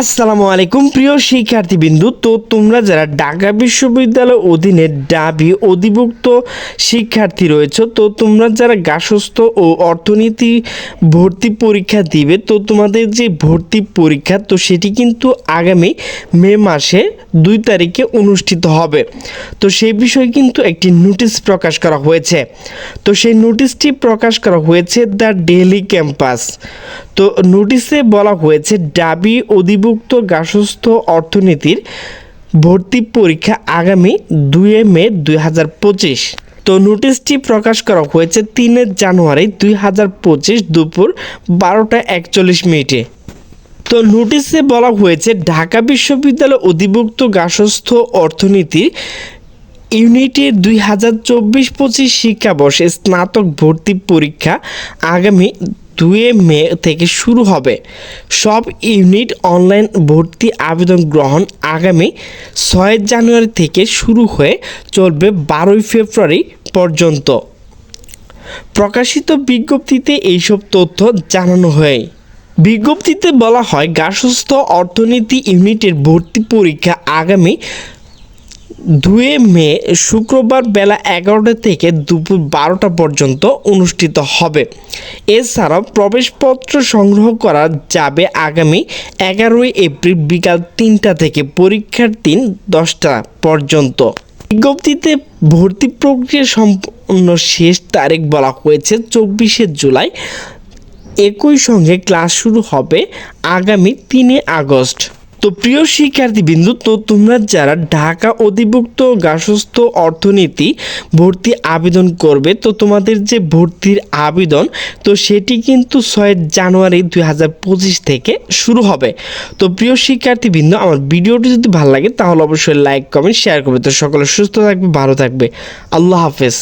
আসসালামু আলাইকুম, প্রিয় শিক্ষার্থীবৃন্দু। তো তোমরা যারা ঢাকা বিশ্ববিদ্যালয়ের অধীনে ডাবি অধিভুক্ত শিক্ষার্থী রয়েছে, তো তোমরা যারা গাসস্থ ও অর্থনীতি ভর্তি পরীক্ষা দিবে, তো তোমাদের যে ভর্তি পরীক্ষা, তো সেটি কিন্তু আগামী মে মাসে দুই তারিখে অনুষ্ঠিত হবে। তো সেই বিষয়ে কিন্তু একটি নোটিশ প্রকাশ করা হয়েছে। তো সেই নোটিশটি প্রকাশ করা হয়েছে দ্য ডেলি ক্যাম্পাস। তো নোটিশে বলা হয়েছে ডাবি অধিভুক্ত গার্হস্থ অর্থনীতির ভর্তি পরীক্ষা আগামী দুই মে দুই হাজার পঁচিশ। তো নোটিশটি প্রকাশ করা হয়েছে তিনের জানুয়ারি দুই হাজার পঁচিশ দুপুর বারোটা একচল্লিশ মিনিটে। তো নোটিশে বলা হয়েছে, ঢাকা বিশ্ববিদ্যালয় অধিভুক্ত গার্হস্থ অর্থনীতির ইউনিটে দুই হাজার চব্বিশ পঁচিশ শিক্ষাবর্ষে স্নাতক ভর্তি পরীক্ষা আগামী দুই মে থেকে শুরু হবে। সব ইউনিট অনলাইন ভর্তি আবেদন গ্রহণ আগামী ছয় জানুয়ারি থেকে শুরু হয়ে চলবে বারোই ফেব্রুয়ারি পর্যন্ত। প্রকাশিত বিজ্ঞপ্তিতে এইসব তথ্য জানানো হয়। বিজ্ঞপ্তিতে বলা হয়, গার্হস্থ্য অর্থনীতি ইউনিটের ভর্তি পরীক্ষা আগামী দুই মে শুক্রবার বেলা এগারোটা থেকে দুপুর বারোটা পর্যন্ত অনুষ্ঠিত হবে। এছাড়াও প্রবেশপত্র সংগ্রহ করা যাবে আগামী এগারোই এপ্রিল বিকাল তিনটা থেকে পরীক্ষার দিন দশটা পর্যন্ত। বিজ্ঞপ্তিতে ভর্তি প্রক্রিয়া সম্পূর্ণ শেষ তারিখ বলা হয়েছে, চব্বিশে জুলাই একই সঙ্গে ক্লাস শুরু হবে আগামী তিনে আগস্ট। তো প্রিয় শিক্ষার্থীবৃন্দু, তো তোমরা যারা ঢাকা অধিভুক্ত গার্হস্থ অর্থনীতি ভর্তি আবেদন করবে, তো তোমাদের যে ভর্তির আবেদন, তো সেটি কিন্তু ছয় জানুয়ারি দুই হাজার পঁচিশ থেকে শুরু হবে। তো প্রিয় শিক্ষার্থীবৃন্দ, আমার ভিডিওটি যদি ভালো লাগে, তাহলে অবশ্যই লাইক, কমেন্ট, শেয়ার করবে। তো সকলে সুস্থ থাকবে, ভালো থাকবে। আল্লাহ হাফেজ।